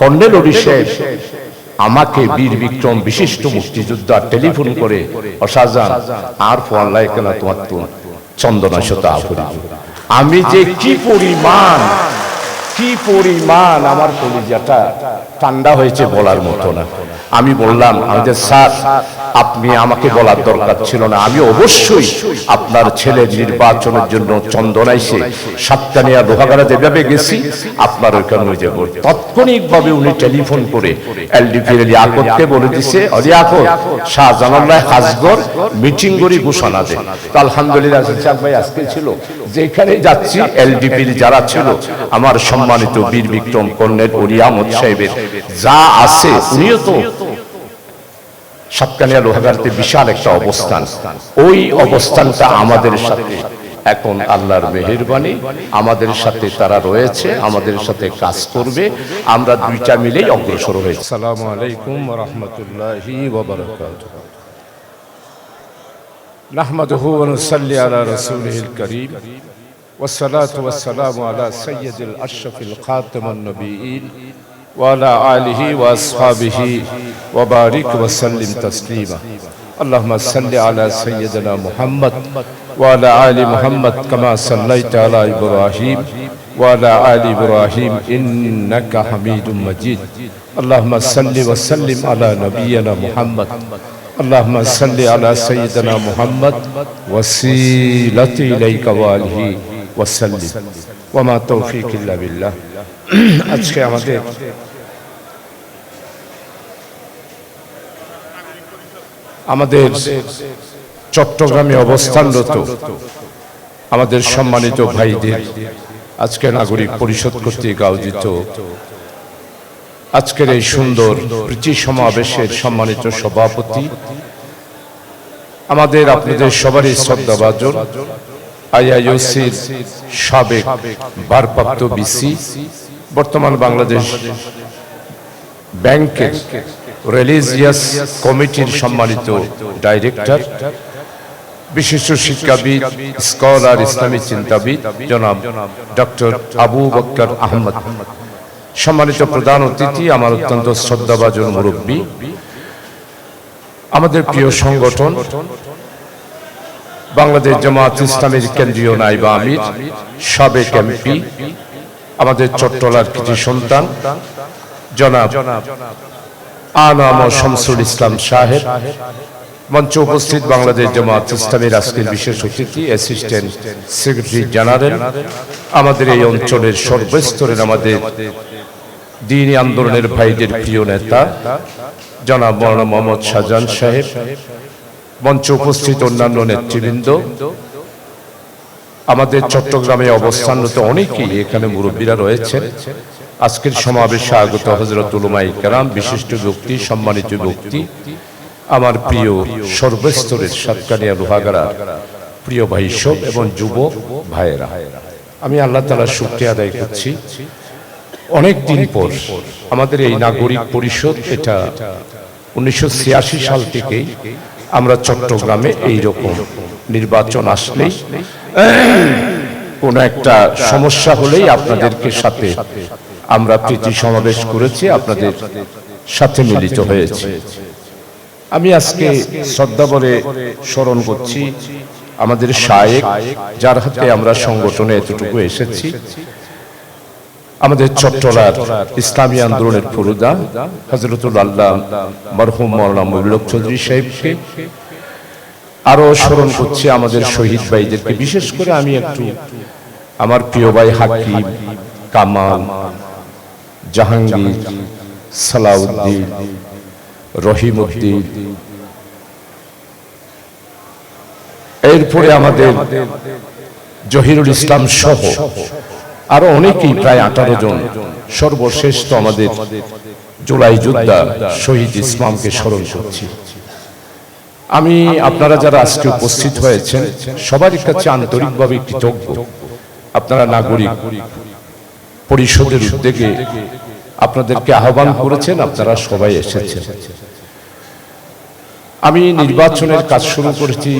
Colonel সাহেব আমাকে বীর বিক্রম বিশিষ্ট মুক্তিযোদ্ধা টেলিফোন করে, অসাজান, আর ফোন কেনা তোমার তো চন্দনা শতা আমি যে কি পরিমাণ কি পরিমাণ আমার কলিজাটা ঠান্ডা হয়েছে বলার মতো না। আমি বললাম আমাদের স্যার আপনি আমাকে বলার দরকার ছিল না। আমি অবশ্যই আপনার ছেলের নির্বাচনের জন্য চন্দনাইছে সাতকানিয়া লোহাগাড়া যেভাবে গেছি, আপনার ওইখানে ওই যে তাৎক্ষণিকভাবে উনি টেলিফোন করে এলডিপি লিয়াকতকে বলে দিছে অলিয়াকত শাহজালাল্লাহ হাজগর মিটিং করি ঘোষণা দেয় তো আলহামদুলিল্লাহ সাহেব ভাই আজকে ছিল যেখানে যাচ্ছি এলডিপির যারা ছিল, আমার সম্মানিত বীর বিক্রম কর্নেল অলি আহমদ সাহেবের যা আছে, উনিও তো সাতকানিয়া লোহাগাড়িতে বিশাল একটা অবস্থান ওই অবস্থানটা আমাদের সাথে এখন আল্লাহর মেহেরবানি আমাদের সাথে তারা রয়েছে আমাদের সাথে কাজ করবে আমরা দুইটা মিলেই অগ্রসর হয়েছি আসসালামু আলাইকুম রহমতুল্লাহি نحمده ونصلي على رسوله الكريم والصلاة والسلام على سيد الأشرف الخاتم النبيين وعلى آله وأصحابه وبارك وسلم تسليما. اللهم صل على سيدنا محمد وعلى آل محمد كما صليت على إبراهيم وعلى آل إبراهيم إنك حميد مجيد. اللهم صل وسلم على نبينا محمد. اللهم صل على سيدنا محمد وسيلة إليك وآله وسلم. وما توفيق إلا بالله. আজকে আমাদের আমাদের চট্টগ্রামে অবস্থানরত আমাদের সম্মানিত ভাইদের, আজকে নাগরিক পরিষদ কর্তৃক আয়োজিত আজকের এই সুন্দর প্রীতি সমাবেশের সম্মানিত সভাপতি, আমাদের আপনাদের সবারই শ্রদ্ধাভাজন আইআইওসির সাবেক ভারপ্রাপ্ত বিসি বর্তমান বাংলাদেশ ব্যাংকের রিলিজিয়াস কমিটির সম্মানিত ডাইরেক্টর বিশিষ্ট শিক্ষাবিদ স্কলার ইসলামী চিন্তাবিদ, জনাব ডক্টর আবু বক্কর আহমদ। সম্মানিত প্রধান অতিথি, আমার অত্যন্ত শ্রদ্ধাভাজন মুরব্বী, আমাদের প্রিয় সংগঠন, বাংলাদেশ জামাত ইসলামের কেন্দ্রীয় নাইবা আমির, সাবেক এমপি আমাদের চট্টলার কিছু সন্তান জনাব আনাম শামসুল ইসলাম সাহেব। মঞ্চে উপস্থিত বাংলাদেশ জামাত ইসলামের আজকের বিশেষ অতিথি অ্যাসিস্ট্যান্ট সেক্রেটারি জেনারেল আমাদের এই অঞ্চলের সর্বস্তরের আমাদের দিন আন্দোলনের ভাইদের প্রিয় নেতা জনাব মৌলানা মোহাম্মদ শাহজাহান সাহেব। মঞ্চে উপস্থিত অন্যান্য নেতৃবৃন্দ আমাদের চট্টগ্রামে অবস্থানরত অনেকেই এখানে মুরব্বীরা রয়েছেন। আজকের সমাবেশে আগত হজরত উলুমাই কেরাম বিশিষ্ট ব্যক্তি সম্মানিত ব্যক্তি। আমার প্রিয় সর্বস্তরের সাতকানিয়া লোহাগারা প্রিয় ভাই সব এবং যুব ভাইয়েরা। আমি আল্লাহ তালার শুক্রিয়া আদায় করছি। অনেক দিন পর আমাদের এই নাগরিক পরিষদ এটা উনিশশো ছিয়াশি সাল থেকেই আমরা চট্টগ্রামে এই রকম নির্বাচন আসলেই কোনো একটা সমস্যা হলেই আপনাদেরকে সাথে আমরা প্রীতি সমাবেশ করেছি, আপনাদের সাথে মিলিত হয়েছে। আমি আজকে শ্রদ্ধা বলে স্মরণ করছি আমাদের শায়েক, যার হাতে আমরা সংগঠনে এতটুকু এসেছি। আমাদের চট্টলার ইসলামী আন্দোলনের ফুরুদা হজরতুল আল্লাহ মরহুম মৌলানা মবিলক চৌধুরী সাহেবকে। আরও স্মরণ করছি আমাদের শহীদ ভাইদেরকে। বিশেষ করে আমি একটু আমার প্রিয় ভাই হাকিম, কামাল, জাহাঙ্গীর, সালাউদ্দিন, রহিমউদ্দিন। এরপরে আমাদের জহিরুল ইসলাম সহ আরও অনেকেই প্রায় আঠারো জন সর্বশেষ তো আমাদের জুলাই যোদ্ধা শহীদ ইসলামকে স্মরণ করছি। আমি আপনারা যারা আজকে উপস্থিত হয়েছেন সবারই কাছে আন্তরিকভাবে কৃতজ্ঞ আপনারা নাগরিক। পরিষদের উদ্যোগে আপনাদেরকে আহ্বান করেছেন আপনারা সবাই এসেছেন। আমি নির্বাচনের কাজ শুরু করেছি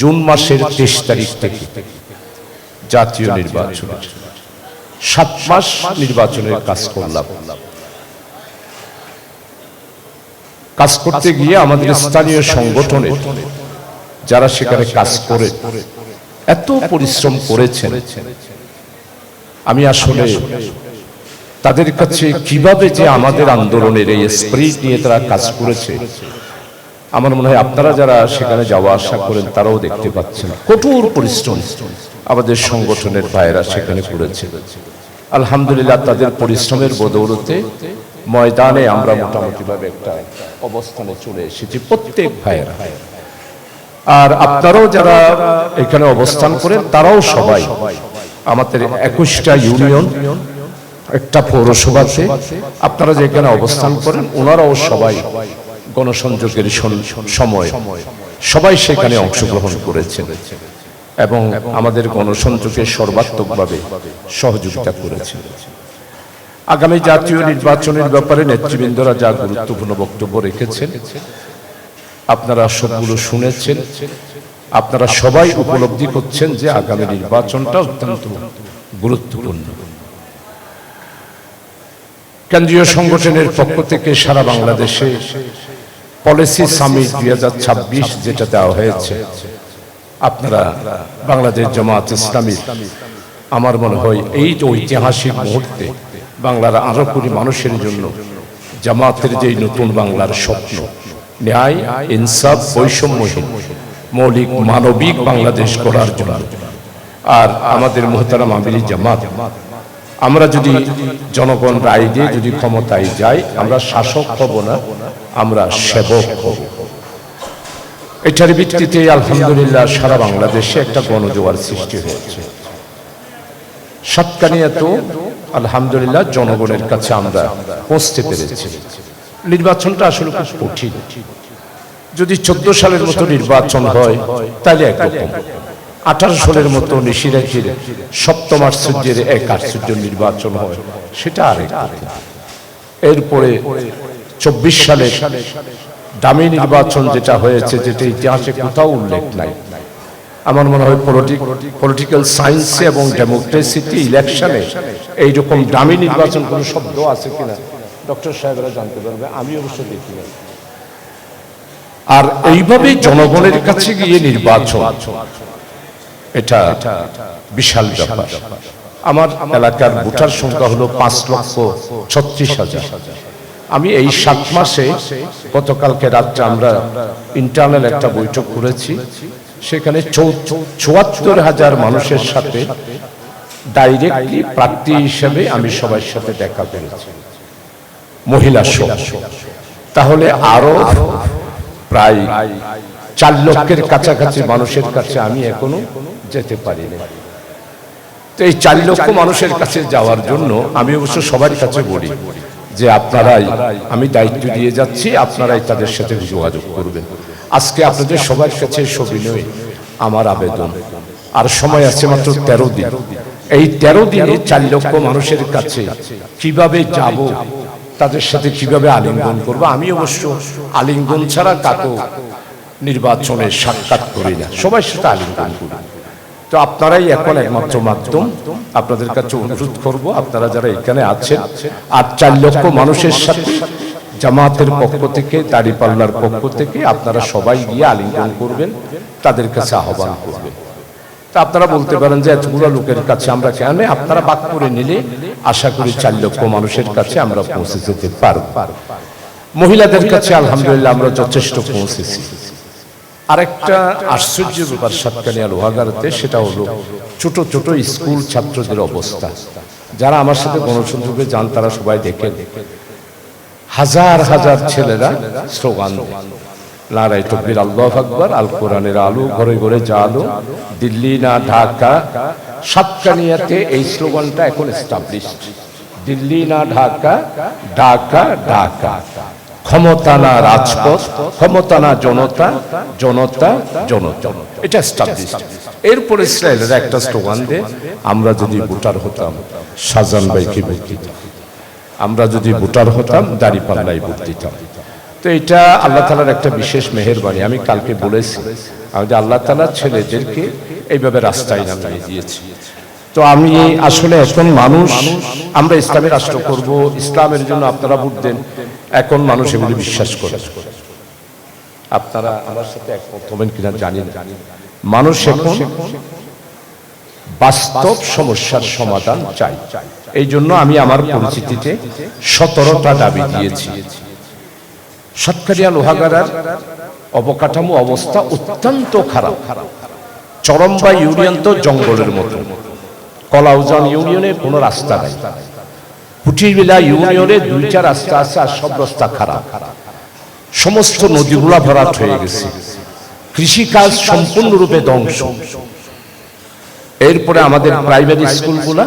জুন মাসের তেইশ তারিখ থেকে জাতীয় নির্বাচন সাত মাস নির্বাচনের কাজ করলাম। কাজ করতে গিয়ে আমাদের স্থানীয় সংগঠনের যারা সেখানে কাজ করে এত পরিশ্রম করেছেন। আমি আসলে তাদের কাছে কীভাবে যে আমাদের আন্দোলনের এই স্প্রিট নিয়ে তারা কাজ করেছে আমার মনে হয় আপনারা যারা সেখানে যাওয়া আসা করেন তারাও দেখতে পাচ্ছেন। কঠোর পরিশ্রম আমাদের সংগঠনের ভাইয়েরা সেখানে করেছে। আলহামদুলিল্লাহ তাদের পরিশ্রমের বদৌলতে ময়দানে আমরা মোটামুটি ভাবে একটা অবস্থানে চলে এসেছি, প্রত্যেক ভাইয়েরা। আর আপনারাও যারা এখানে অবস্থান করেন, তারাও সবাই আমাদের একুশটা ইউনিয়ন, একটা পৌরসভাতে আপনারা যেখানে অবস্থান করেন, ওনারাও সবাই গণসংযোগের সময় সবাই সেখানে অংশগ্রহণ করেছেন এবং আমাদের গণসংযোগে সর্বাত্মকভাবে সহযোগিতা করেছেন। আগামী জাতীয় নির্বাচনের ব্যাপারে নেতৃবৃন্দরা যা গুরুত্বপূর্ণ বক্তব্য রেখেছেন, আপনারা সবগুলো শুনেছেন, আপনারা সবাই উপলব্ধি করছেন যে আগামী নির্বাচনটা অত্যন্ত গুরুত্বপূর্ণ। কেন্দ্রীয় সংগঠনের পক্ষ থেকে সারা বাংলাদেশে পলিসি সামিট দুই হাজার ছাব্বিশ যেটা দেওয়া হয়েছে, আপনারা বাংলাদেশ জামাত ইসলামী আমার মনে হয় এই যে ঐতিহাসিক মুহূর্তে বাংলার আরও কোটি মানুষের জন্য জামাতের যে নতুন বাংলার স্বপ্ন, ন্যায়, ইনসাফ, বৈষম্যহীন, মৌলিক, মানবিক বাংলাদেশ করার জন্য। আর আমাদের মোহতারাম আমিরি জামাত, আমরা যদি জনগণ রায় দিয়ে যদি ক্ষমতায় যাই, আমরা শাসক হব না, আমরা সেবক হব। এটার ভিত্তিতে আলহামদুলিল্লাহ সারা বাংলাদেশে একটা গণজোয়ার সৃষ্টি হয়েছে। সাতকানিয়া তো আলহামদুলিল্লাহ, জনগণের কাছে আমরা পৌঁছতে পেরেছি। নির্বাচনটা আসলে খুব কঠিন। যদি চোদ্দ সালের মতো নির্বাচন হয়, তাহলে একরকম। আঠারো সালের মতো নিশিরাজির সপ্তম আশ্চর্যের এক আশ্চর্য নির্বাচন হয়, সেটা আরেক এরপরে চব্বিশ সালে দামি নির্বাচন যেটা হয়েছে, যেটা ইতিহাসে কোথাও উল্লেখ নাই। আমার মনে হয় পলিটিক্যাল সায়েন্সে এবং ডেমোক্রেসিতে ইলেকশনে এইরকম দামি নির্বাচন কোন শব্দ আছে কিনা? ডক্টর সাহেবরা জানতে পারবে, আমি অবশ্য দেখি। আর এইভাবে জনগণের কাছে গিয়ে নির্বাচন, এটা বিশাল ব্যাপার। আমার এলাকার ভোটার সংখ্যা হলো পাঁচ লক্ষ ছত্রিশ হাজার। আমি এই সাত মাসে গতকালকে রাত্রে আমরা ইন্টারনাল একটা বৈঠক করেছি। সেখানে চুয়াত্তর হাজার মানুষের সাথে ডাইরেক্টলি প্রার্থী হিসেবে আমি সবার সাথে দেখা করেছি। মহিলা তাহলে আরও প্রায় চার লক্ষের কাছাকাছি মানুষের কাছে আমি এখনও যেতে পারিনি। তো এই চার লক্ষ মানুষের কাছে যাওয়ার জন্য আমি অবশ্য সবার কাছে বলি যে আপনারাই, আমি দায়িত্ব দিয়ে যাচ্ছি, আপনারাই তাদের সাথে যোগাযোগ করবেন। আজকে আপনাদের সবার কাছে সবিনয় আমার আবেদন। আর সময় আছে মাত্র তেরো দিন। এই তেরো দিনে চার লক্ষ মানুষের কাছে কীভাবে যাব, তাদের সাথে কীভাবে আলিঙ্গন করব, আমি অবশ্য আলিঙ্গন ছাড়া কাকো নির্বাচনে সাক্ষাৎ করি না। সবার সাথে আলিঙ্গন করি। তো আপনারাই এখন একমাত্র মাধ্যম। আপনাদের কাছে অনুরোধ করব, আপনারা যারা এখানে আছেন, আর চার লক্ষ মানুষের সাথে জামাতের পক্ষ থেকে, দাড়িপাল্লার পক্ষ থেকে আপনারা সবাই গিয়ে আলিঙ্গন করবেন, তাদের কাছে আহ্বান করবেন। তা আপনারা বলতে পারেন যে এতগুলো লোকের কাছে আমরা কেন? আপনারা বাক করে নিলে আশা করি চার লক্ষ মানুষের কাছে আমরা পৌঁছে যেতে পারব। মহিলাদের কাছে আলহামদুলিল্লাহ আমরা যথেষ্ট পৌঁছেছি। আরেকটা আশ্চর্য ব্যাপার সাতকানিয়া লোহাগারতে সেটা হলো ছোট ছোট স্কুল ছাত্রদের অবস্থা। যারা আমার সাথে গণসংযোগে যান, তারা সবাই দেখেন। হাজার হাজার ছেলেরা স্লোগান নারায় তকবির, আল্লাহ আকবর আল কোরআনের আলো ঘরে ঘরে জালো। দিল্লি না ঢাকা, সাতকানিয়াতে এই স্লোগানটা এখন এস্টাবলিশড দিল্লি না ঢাকা ঢাকা ঢাকা। ক্ষমতা না রাজপথ, ক্ষমতা না জনতা জনতা জনতা। এটা এস্টাবলিশড এরপরে ইসরায়েলের একটা স্লোগান দেয়, আমরা যদি ভোটার হতাম সাজান ভাইকে ভোট দিতাম। আমরা যদি ভোটার হতাম, দাড়ি পাল্লাই ভোট দিতাম। তো এটা আল্লাহ তালার একটা বিশেষ মেহেরবানি, আমি কালকে বলেছি। আমি আল্লাহ তালা ছেলেদেরকে এইভাবে রাস্তায় নামিয়ে দিয়েছি। তো তো আমি আসলে এখন মানুষ, আমরা ইসলামের রাষ্ট্র করব, ইসলামের জন্য আপনারা ভোট দেন। এখন মানুষ এগুলি বিশ্বাস করে আপনারা আমার সাথে একমত হবেন কিনা জানি না। মানুষ এখন বাস্তব সমস্যার সমাধান চাই চাই এই জন্য আমি আমার পরিচিতিতে সতেরোটা দাবি দিয়েছি। সাতকারিয়া লোহাগাড়ার অবকাঠামো অবস্থা অত্যন্ত খারাপ। চরম্বা ইউনিয়ন তো জঙ্গলের মতো। কলাউজান ইউনিয়নে কোনো রাস্তা নাই। পুটিবিলা ইউনিয়নে দুইটা রাস্তা আছে আর সব রাস্তা খারাপ। সমস্ত নদীগুলা ভরাট হয়ে গেছে। কৃষিকাজ সম্পূর্ণরূপে ধ্বংস। এরপরে আমাদের প্রাইমারি স্কুলগুলা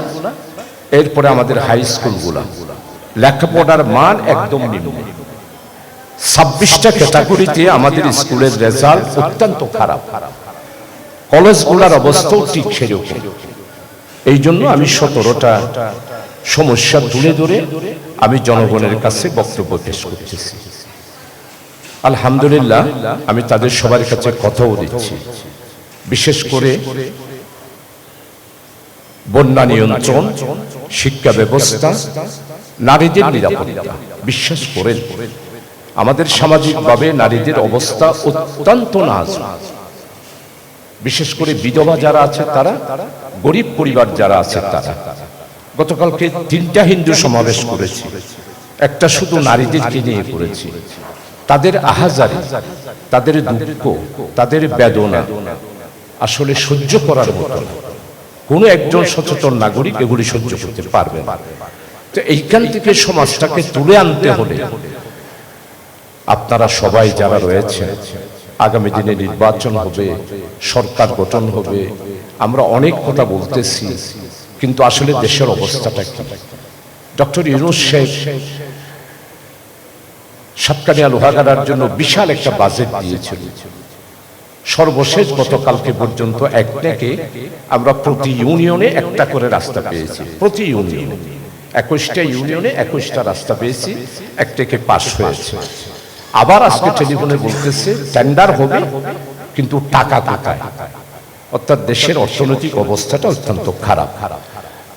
এরপরে আমাদের হাই স্কুলগুলা লেখাপড়ার মান একদম নিম্ন। ছাব্বিশটা ক্যাটাগরিতে আমাদের স্কুলের রেজাল্ট অত্যন্ত খারাপ। কলেজগুলার অবস্থাও ঠিক সেরকম। এই জন্য আমি সতেরোটা সমস্যা তুলে ধরে আমি জনগণের কাছে বক্তব্য পেশ করতেছি। আলহামদুলিল্লাহ, আমি তাদের সবার কাছে কথাও দিচ্ছি। বিশেষ করে বন্যা নিয়ন্ত্রণ শিক্ষা ব্যবস্থা, নারীদের নিরাপত্তা। বিশ্বাস করেন, আমাদের সামাজিকভাবে নারীদের অবস্থা অত্যন্ত নাজ বিশেষ করে বিধবা যারা আছে, তারা গরিব পরিবার যারা আছে, তারা। গতকালকে তিনটা হিন্দু সমাবেশ করেছি। একটা শুধু নারীদেরকে নিয়ে করেছি। তাদের আহাজারি, তাদের দুঃখ, তাদের বেদনা, আসলে সহ্য করার মতো না। কোনো একজন সচেতন নাগরিক এগুলি সহ্য করতে পারবে তো এইখান থেকে সমাজটাকে তুলে আনতে হলে আপনারা সবাই যারা রয়েছে আগামী দিনে নির্বাচন হবে, সরকার গঠন হবে, আমরা অনেক কথা বলতেছি, কিন্তু আসলে দেশের অবস্থাটা কি? ডক্টর ইউনুস শেখ সাতকানিয়া লোহাগাড়ার জন্য বিশাল একটা বাজেট দিয়েছিল সর্বশেষ গতকালকে পর্যন্ত এক আমরা প্রতি ইউনিয়নে একটা করে রাস্তা পেয়েছি। প্রতি ইউনিয়নে। একুশটা ইউনিয়নে একুশটা রাস্তা পেয়েছি, এক পাশ হয়েছে। আবার আজকে টেলিফোনে বলতেছে টেন্ডার হবে, কিন্তু টাকা কোথায়? অর্থাৎ দেশের অর্থনৈতিক অবস্থাটা অত্যন্ত খারাপ খারাপ।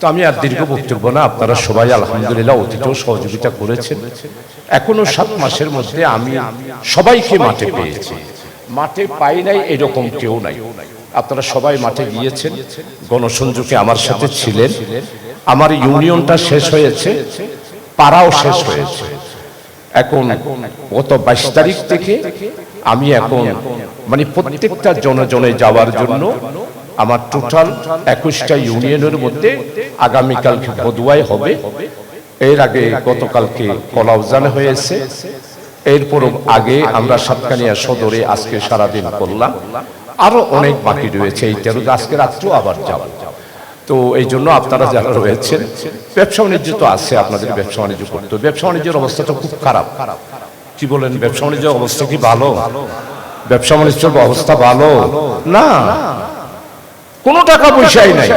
তো আমি আর দীর্ঘ বক্তব্য না, আপনারা সবাই আলহামদুলিল্লাহ অতীতেও সহযোগিতা করেছেন। এখনও সাত মাসের মধ্যে আমি সবাইকে মাঠে পেয়েছি। মাঠে পাই নাই, এরকম কেউ নাই। আপনারা সবাই মাঠে গিয়েছেন, গণসংযোগে আমার সাথে ছিলেন। আমার ইউনিয়নটা শেষ হয়েছে, পাড়াও শেষ হয়েছে। এখন গত বাইশ তারিখ থেকে আমি এখন মানে প্রত্যেকটা জনজনে যাওয়ার জন্য আমার টোটাল একুশটা ইউনিয়নের মধ্যে আগামীকালকে ভদুয়াই হবে। এর আগে গতকালকে কলাউজান হয়েছে। এরপর আগে আমরা সাতকানিয়া সদরে আজকে সারাদিন করলাম। আরও অনেক বাকি রয়েছে। এই তেরো আজকে রাত্রেও আবার যাব। তো এই জন্য আপনারা যারা রয়েছেন, ব্যবসা বাণিজ্য তো আছে, আপনাদের ব্যবসা বাণিজ্য করতে। ব্যবসা বাণিজ্যের অবস্থাটা খুব খারাপ। কি বলেন, ব্যবসা বাণিজ্যের অবস্থা কি ভালো? ব্যবসা বাণিজ্যের অবস্থা ভালো? না। কোনো টাকা পয়সাই নাই।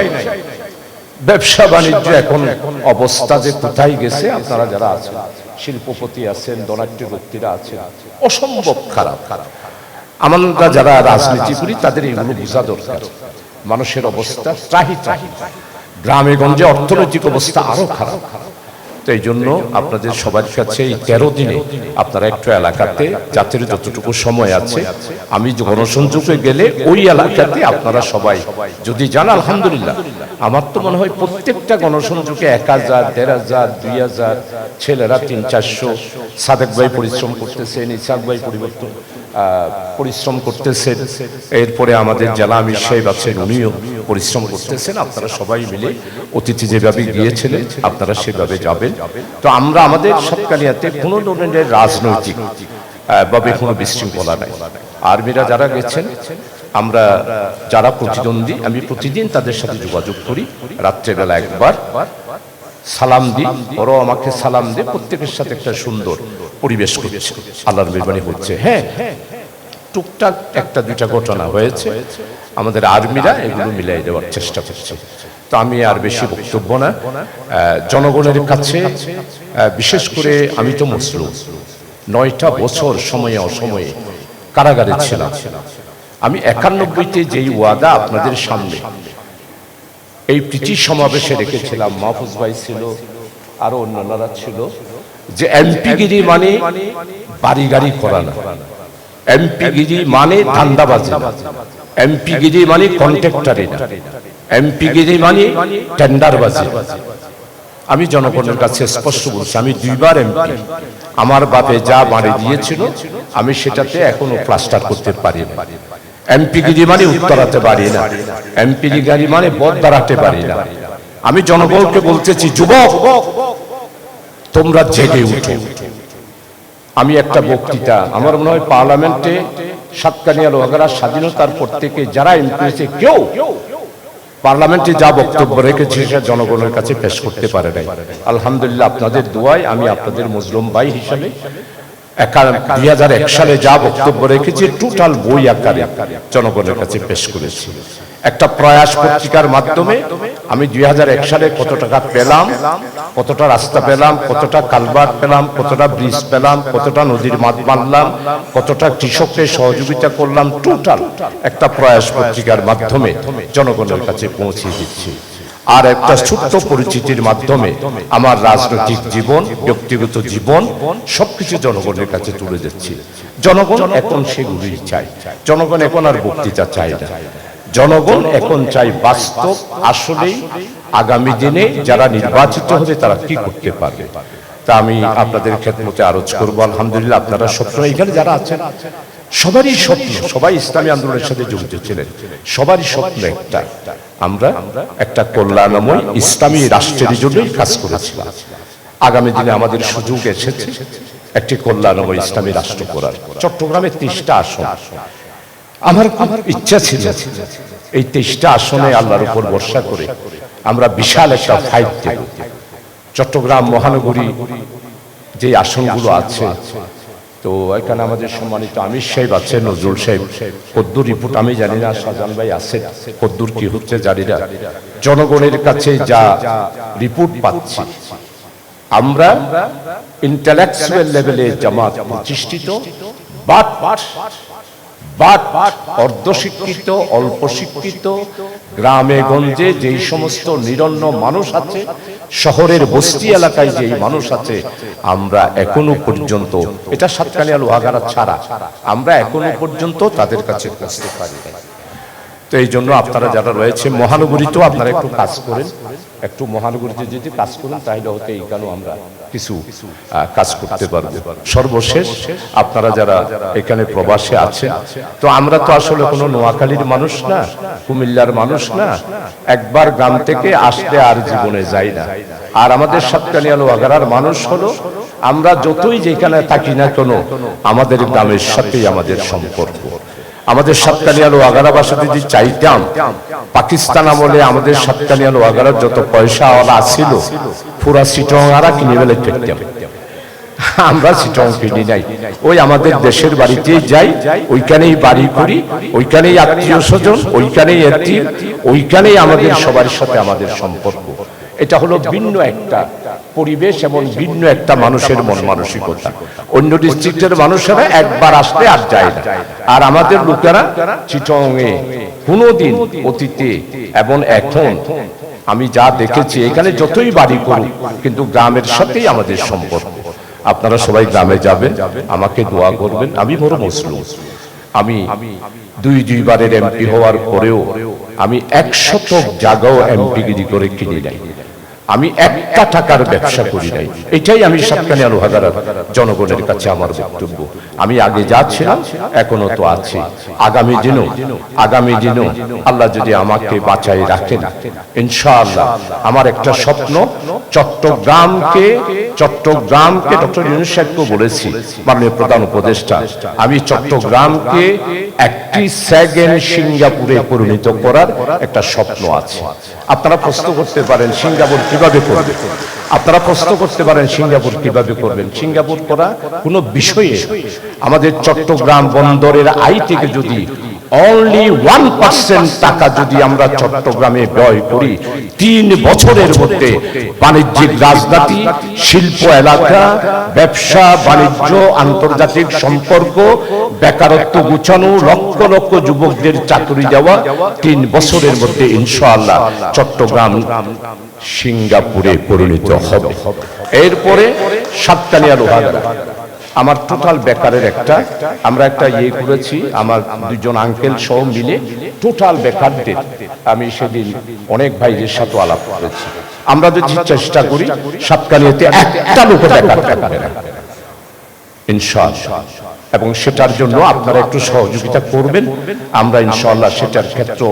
ব্যবসা বাণিজ্য এখন অবস্থা যে কোথায় গেছে, আপনারা যারা আছেন। শিল্পপতি আছেন দনাট্য ব্যক্তিরা আছেন। অসম্ভব খারাপ। খারাপ আমরা যারা রাজনীতি করি তাদের এগুলো বোঝা দরকার। মানুষের অবস্থা ত্রাহি ত্রাহি। গ্রামে গঞ্জে অর্থনৈতিক অবস্থা আরও খারাপ খারাপ। তো এই জন্য আপনাদের সবার কাছে এই তেরো দিনে আপনারা একটু এলাকাতে জাতির যতটুকু সময় আছে আমি গণসংযোগে গেলে ওই এলাকাতে আপনারা সবাই যদি যান আলহামদুলিল্লাহ আমার তো মনে হয় প্রত্যেকটা গণসংযোগে এক হাজার দেড় হাজার দুই হাজার ছেলেরা তিন চারশো সাদেক ভাই পরিশ্রম করতেছেন ইসাক ভাই পরিবর্তন। পরিশ্রম করতেছেন। এরপরে আমাদের জেলা আমির সাহেব আছেন উনিও পরিশ্রম করতেছেন। আপনারা সবাই মিলে অতিথি যেভাবে গিয়েছিলেন আপনারা সেভাবে যাবেন। তো আমরা আমাদের সৎকালিয়াতে কোনো ধরনের রাজনৈতিক ভাবে কোনো বিশৃঙ্খলা নাই। আর্মিরা যারা গেছেন আমরা যারা প্রতিদ্বন্দ্বী আমি প্রতিদিন তাদের সাথে যোগাযোগ করি। রাত্রেবেলা একবার সালাম দিই ওরাও আমাকে সালাম দিয়ে প্রত্যেকের সাথে একটা সুন্দর পরিবেশ করছে। আল্লাহর মেহরবানি হচ্ছে। হ্যাঁ টুকটাক একটা দুইটা ঘটনা হয়েছে। আমাদের আর্মিরা এগুলো মিলাই দেওয়ার চেষ্টা করছে। তো আমি আর বেশি বক্তব্য না। জনগণের কাছে বিশেষ করে আমি তো মুসলিম। নয়টা বছর সময়ে অসময়ে কারাগারে ছিলাম। আমি একানব্বইতে যেই ওয়াদা আপনাদের সামনে এই প্রীতি সমাবেশে রেখেছিলাম। মাহফুজ ভাই ছিল আরও অন্যান্যরা ছিল। যে এমপিগিরি মানে বাড়ি গাড়ি করা না। এমপিগিরি মানে ধান্দাবাজি এমপিগিরি মানে কন্ট্রাক্টারি না। এমপিগিরি মানে টেন্ডারবাজি আমি জনগণের কাছে স্পষ্ট বলছি আমি দুইবার এমপি। আমার বাপে যা বাড়ি দিয়েছিল আমি সেটাতে এখনও প্লাস্টার করতে পারি না এমপি গিরি মানে উত্তরাতে পারি না। এমপি গাড়ি মানে বদ দাঁড়াতে পারি না। আমি জনগণকে বলতেছি, যুবক, তোমরা জেগে উঠো। আমি একটা বক্তৃতা, আমার মনে হয় পার্লামেন্টে সাতকানিয়া লোহাগারা স্বাধীনতার পর থেকে যারা এমপি হয়েছে, কেউ পার্লামেন্টে যা বক্তব্য রেখেছে সেটা জনগণের কাছে পেশ করতে পারে নাই। আলহামদুলিল্লাহ, আপনাদের দোয়ায় আমি আপনাদের মুসলিম ভাই হিসাবে দুই হাজার এক সালে যা বক্তব্য রেখেছি টোটাল বই আকারে জনগণের কাছে পেশ করেছি। একটা প্রয়াস পত্রিকার মাধ্যমে আমি দুই হাজার এক সালে কত টাকা পেলাম, কতটা রাস্তা পেলাম, কতটা কালভার্ট পেলাম, কতটা ব্রিজ পেলাম, কতটা নদীর মাছ বাঁধলাম কতটা কৃষকদের সহযোগিতা করলাম টোটাল একটা প্রয়াস পত্রিকার মাধ্যমে জনগণের কাছে পৌঁছে দিচ্ছি। আর একটা ছোট্ট পরিচিতির মাধ্যমে আমার রাজনৈতিক জীবন, ব্যক্তিগত জীবন, সবকিছু জনগণের কাছে তুলে দিচ্ছি। জনগণ এখন সেগুলি চাই জনগণ এখন আর বক্তৃতা চায় না। জনগণ এখন চাই বাস্তব, আসলেই আগামী দিনে যারা নির্বাচিত হবে তারা কি করতে পারবে। তা আমি আপনাদের ক্ষেত্রে আরোচ করব। আলহামদুলিল্লাহ, আপনারা সবসময় এখানে যারা আছেন, সবারই স্বপ্ন, সবাই ইসলামী আন্দোলনের সাথে জড়িত ছিলেন। সবারই স্বপ্ন একটা আমরা একটা কল্যাণময় ইসলামী রাষ্ট্রের জন্যই কাজ করেছিলাম। আগামী দিনে আমাদের সুযোগ এসেছে একটি কল্যাণময় ইসলামী রাষ্ট্র করার। চট্টগ্রামে ত্রিশটা আসন। আমার আমার ইচ্ছা ছিল এই তেইশটা আসনে আল্লাহর উপর ভরসা করে আমরা বিশাল একটা ফাইট দেব। চট্টগ্রাম মহানগরী যে আসনগুলো আছে তো এখানে আমাদের সম্মানিত আমির সাহেব আছে নজরুল সাহেব। কদ্দুর রিপোর্ট আমি জানি না, সাজান ভাই আছে কদ্দুর কি হচ্ছে জানি না। জনগণের কাছে যা রিপোর্ট পাচ্ছি, আমরা ইন্টালেকচুয়াল লেভেলে জামাত প্রতিষ্ঠিত বাট বাট অর্ধশিক্ষিত অল্প শিক্ষিত গ্রামে গঞ্জে যেই সমস্ত নিরন্ন মানুষ আছে, শহরের বস্তি এলাকায় যেই মানুষ আছে, আমরা এখনও পর্যন্ত, এটা সাতকানিয়া লোহাগাড়া ছাড়া, আমরা এখনও পর্যন্ত তাদের কাছে পৌঁছতে পারি তো এই জন্য আপনারা যারা রয়েছে, মহানগরীতেও আপনারা একটু কাজ করেন, একটু মহানগরীতে যদি কাজ করেন, তাহলে হতে এইখানেও আমরা কিছু কাজ করতে পারব। সর্বশেষ আপনারা যারা এখানে প্রবাসে আছেন তো আমরা তো আসলে কোনো নোয়াখালীর মানুষ না কুমিল্লার মানুষ না একবার গ্রাম থেকে আসতে আর জীবনে যাই না। আর আমাদের সাতকানিয়া লোহাগাড়ার মানুষ হলো আমরা যতই যেখানে থাকি না কেন আমাদের গ্রামের সাথেই আমাদের সম্পর্ক। আমাদের সাতকানিয়া লোহাগাড়াবাসী যদি চাইতাম, পাকিস্তান আমলে আমাদের সাতকানিয়া লোহাগাড়ার যত পয়সা ওরা ছিল, পুরা সিটংহারা কিনে ফেলে ফেলতাম আমরা সিটং কিনি নাই। ওই আমাদের দেশের বাড়িতেই যাই, ওইখানেই বাড়ি করি, ওইখানেই আত্মীয় স্বজন, ওইখানেই একটি ওইখানেই আমাদের সবার সাথে আমাদের সম্পর্ক। এটা হলো ভিন্ন একটা পরিবেশ এবং ভিন্ন একটা মানুষের মন মানসিকতা। অন্য ডিস্ট্রিক্টের মানুষেরা একবার আসলে আর যায় না। আর আমাদের লোকেরা চিটংয়ে কোনোদিন অতীতে এবং এখন আমি যা দেখেছি এখানে যতই বাড়ি করুক কিন্তু গ্রামের সাথেই আমাদের সম্পর্ক। আপনারা সবাই গ্রামে যাবেন আমাকে দোয়া করবেন আমি বড় মুসলিম। আমি দুই দুইবারের এমপি হওয়ার পরেও আমি একশত জায়গাও এমপিগিরি করে কিনে নাই। আমি একটা টাকার ব্যবসা করি নাই। এটাই আমি সাতকানিয়া লোহাগাড়ার জনগণের কাছে আমার বক্তব্য। আমি আগে যা ছিলাম এখনও তো আছি। আগামী দিনও আগামী দিনও আল্লাহ যদি আমাকে বাঁচাই রাখেন ইনশাআল্লাহ আমার একটা স্বপ্ন চট্টগ্রামকে চট্টগ্রামকে ডক্টর ইউনুস সাহেবকে বলেছি মাননীয় প্রধান উপদেষ্টা আমি চট্টগ্রামকে একটি সেকেন্ড সিঙ্গাপুরে পরিণত করার একটা স্বপ্ন আছে। আপনারা প্রশ্ন করতে পারেন সিঙ্গাপুর কীভাবে করবে আপনারা প্রশ্ন করতে পারেন সিঙ্গাপুর কীভাবে করবেন। সিঙ্গাপুর করা কোনো বিষয়ে আমাদের চট্টগ্রাম বন্দরের আই থেকে যদি অনলি ওয়ান পার্সেন্ট টাকা যদি আমরা চট্টগ্রামে ব্যয় করি, তিন বছরের মধ্যে বাণিজ্যিক রাজনীতি, শিল্প এলাকা, ব্যবসা, বাণিজ্য, আন্তর্জাতিক সম্পর্ক, বেকারত্ব গুছানো, লক্ষ লক্ষ যুবকদের চাকরি দেওয়া, তিন বছরের মধ্যে ইনশাআল্লাহ চট্টগ্রাম সিঙ্গাপুরে পরিণত হবে। এরপরে সাতকানিয়া লোহাগাড়া আমার টোটাল বেকারের একটা, আমরা একটা ইয়ে করেছি, আমার দুজন আঙ্কেল সহ মিলে টোটাল বেকারদের আমি সেদিন অনেক ভাইদের সাথে আলাপ করেছি। আমরা যদি চেষ্টা করি সাতকানিয়াতে একটা লোক বেকার থাকবে এবং সেটার জন্য আপনারা একটু সহযোগিতা করবেন। আমরা ইনশাআল্লাহ সেটার ক্ষেত্র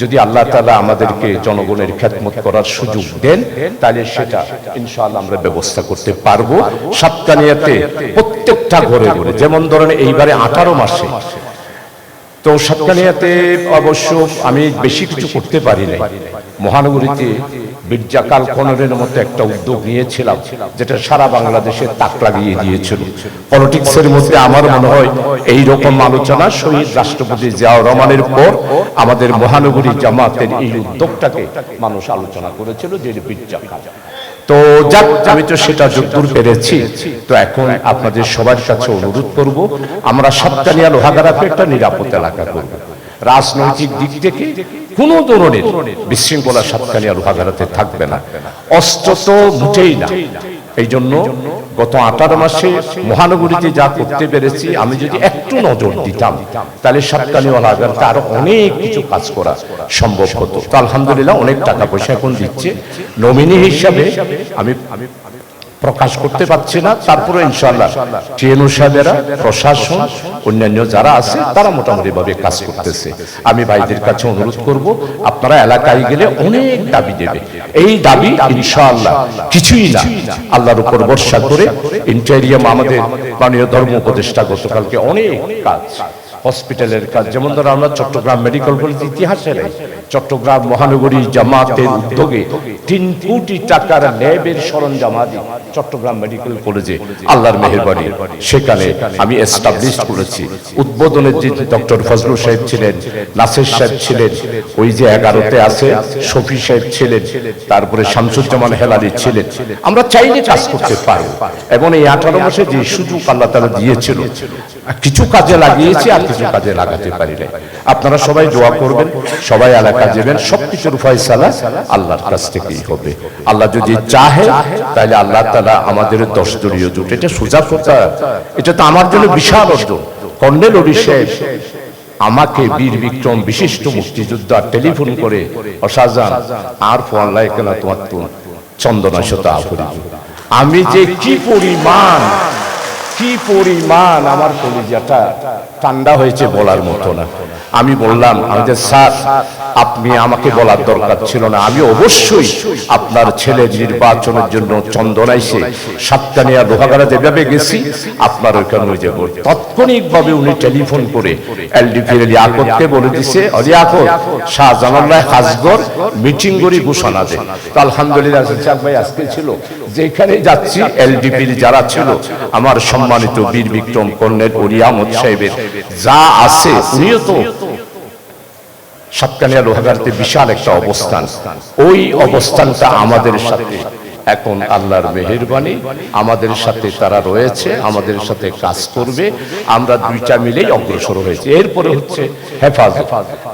যদি আল্লাহ তালা আমাদেরকে জনগণের খ্যাতমত করার সুযোগ দেন, তাহলে সেটা ইনশাআল্লাহ আমরা ব্যবস্থা করতে পারব। সাতকানিয়াতে প্রত্যেকটা ঘরে ঘরে, যেমন ধরেন এইবারে আঠারো মাসে তো সাতকানিয়াতে অবশ্য আমি বেশি কিছু করতে পারি নাই। মহানগরীতে বীরজাকাল কনরের মতো একটা উদ্যোগ নিয়েছিলাম, যেটা সারা বাংলাদেশে তাক লাগিয়ে দিয়েছিল। পলিটিক্সের মধ্যে আমার মনে হয় এই রকম আলোচনা শহীদ রাষ্ট্রপতি জিয়াউর রহমানের পর আমাদের মহানগরী জামাতের এই উদ্যোগটাকে মানুষ আলোচনা করেছিল, যে বীরজাকাল। তো যাক আমি তো সেটা যতদূর পেরেছি। তো এখন আপনাদের সবার কাছে অনুরোধ করব আমরা সাতকানিয়া লোহাগারাকে একটা নিরাপদ এলাকা করব। রাজনৈতিক দিক থেকে কোনো ধরনের বিশৃঙ্খলা সাতকানিয়া লোহাগারাতে থাকবে না। অস্ত্র তো মুঠেই না। এই জন্য গত আঠারো মাসে মহানগরীতে যা করতে পেরেছি, আমি যদি একটু নজর দিতাম, তাহলে সাতকানিওয়ালা লোহাগারাতে আরও অনেক কিছু কাজ করা সম্ভব হতো। তো আলহামদুলিল্লাহ অনেক টাকা পয়সা এখন দিচ্ছে। নমিনি হিসাবে আমি প্রকাশ করতে পারছি না। তারপরে ইনশাল্লাহ টিএনও সাহেবেরা, প্রশাসন, অন্যান্য যারা আছে, তারা মোটামুটি ভাবে কাজ করতেছে। আমি ভাইদের কাছে অনুরোধ করব, আপনারা এলাকায় গেলে অনেক দাবি দেবে। এই দাবি ইনশাআল্লাহ কিছুই না। আল্লাহর উপর ভরসা করে ইন্টেরিয়াম আমাদের মাননীয় ধর্ম উপদেষ্টা গতকালকে অনেক কাজ, হসপিটালের কাজ, যেমন ধরো আমরা চট্টগ্রাম মেডিকেল কলেজ ইতিহাসের চট্টগ্রাম মহানগরী জামাতের উদ্যোগে তিন কোটি টাকার ল্যাবের সরঞ্জাম আদি চট্টগ্রাম মেডিকেল কলেজে আল্লাহর মেহরবানি। সেখানে আমি এস্টাবলিশ করেছি। উদ্বোধনের যে ডক্টর ফজলুল সাহেব ছিলেন, নাসির সাহেব ছিলেন, ওই যে এগারোতে আছে, শফি সাহেব ছিলেন, তারপরে শামসুজ্জামান হেলালি ছিলেন। আমরা চাইলে কাজ করতে পারি এবং এই আঠারো মাসে যে সুযোগ আল্লাহ তারা দিয়েছিল কিছু কাজে লাগিয়েছি, আর কিছু কাজে লাগাতে পারি নাই। আপনারা সবাই দোয়া করবেন, সবাই সবকিছুর ফয়সালা আল্লাহর কাছ থেকেই হবে। আল্লাহ যদি চাহে, তাহলে আল্লাহ তালা আমাদের দশ দলীয় জোট এটা সোজা কথা। এটা তো আমার জন্য বিশাল অর্জন। কর্নেল সাহেব আমাকে বীর বিক্রম বিশিষ্ট মুক্তিযোদ্ধা টেলিফোন করে অসাজান আর ফোন তোমার তো চন্দনা শত আমি যে কি পরিমাণ কি পরিমাণ আমার কলিজাটা ঠান্ডা হয়েছে বলার মতো না। আমি বললাম, আমি যে, স্যার, আপনি আমাকে বলার দরকার ছিল না। আমি অবশ্যই আপনার ছেলে নির্বাচনের জন্য চন্দনাইছে সাতকানিয়া লোহাগাড়া যেভাবে গেছি, আপনার ওইখানে ওই যাব তাৎক্ষণিকভাবে উনি টেলিফোন করে বলে দিছে শাহজাহানুল্লাহ হাজগর মিটিং ঘোষণা দেয় তো আলহামদুলিল্লাহ ভাই আজকে ছিল যেখানে যাচ্ছি এলডিপির যারা ছিল, আমার সম্মানিত বীর বিক্রম কর্নেল ওরিয়ামত সাহেবের যা আছে, উনিও তো সাতকানিয়া লোহাগারতে বিশাল একটা অবস্থান। ওই অবস্থানটা আমাদের সাথে এখন আল্লাহর মেহেরবানি, আমাদের সাথে তারা রয়েছে, আমাদের সাথে কাজ করবে, আমরা দুইটা মিলেই অগ্রসর হয়েছে। এরপরে হচ্ছে হেফাজত।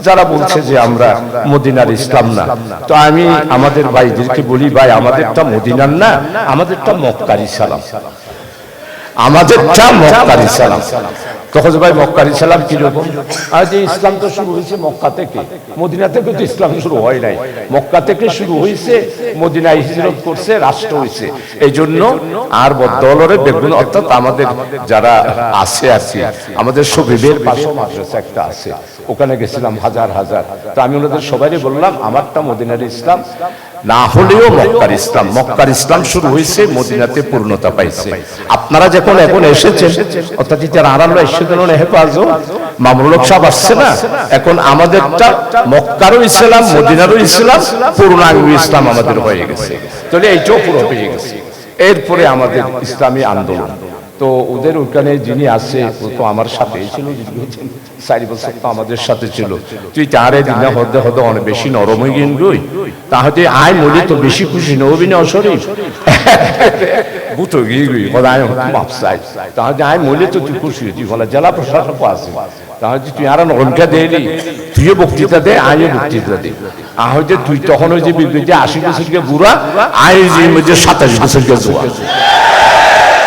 যারা বলছে যে আমরা মদিনার ইসলাম না, তো আমি আমাদের ভাইদেরকে বলি, ভাই, আমাদেরটা মদিনার না, আমাদেরটা মক্কার সালাম। আমাদেরটা মক্কার ইসলাম তখন ভাই মক্কার ইসলাম কীরকম এই ইসলাম তো শুরু হয়েছে মক্কা থেকে। মদিনা থেকে তো ইসলাম শুরু হয় নাই। মক্কা থেকে শুরু হয়েছে, মদিনায় হিজরত করছে, রাষ্ট্র হয়েছে। এই জন্য আর বদলরে বেগুন, অর্থাৎ আমাদের যারা আছে আছে আমাদের শরীরের পাশে মাদ্রাসা একটা আছে। ওখানে গেছিলাম হাজার হাজার। তো আমি ওনাদের সবাই বললাম, আমারটা মদিনার ইসলাম না হলেও মক্কার ইসলাম মক্কার ইসলাম শুরু হয়েছে, মদিনাতে পূর্ণতা পাইছে। আপনারা যখন এখন এসেছেন, অর্থাৎ যারা আড়ালো এসে গেলেন হেফাজো মামরুলক সব আসছে না? এখন আমাদেরটা মক্কারও ইসলাম, মদিনারও ইসলাম, পূর্ণাঙ্গ ইসলাম আমাদের হয়ে গেছে। তাহলে এইটাও পুরো পেয়ে গেছে। এরপরে আমাদের ইসলামী আন্দোলন। তো ওদের ওখানে যিনি আছে, ও তো আমার সাথে ছিল চারি বছর তো আমাদের সাথে ছিল। তুই তারে দিনে হতে হতে অনেক বেশি নরম হয়ে গেন গই তাহলে আয় মলি তো বেশি খুশি নবী না অশরীফ বুটো গিয়ে গই বলে, আয় মাপ চাই। তাহলে মলি তো তুই খুশি বলে, জেলা প্রশাসক আছে। তাহলে তুই আর তুইও বক্তৃতা দে বক্তৃতা দে। তুই তখন ওই যে বিগত আশি বছরকে বুড়া, আয় যে সাতাশ বছরকে জোয়া।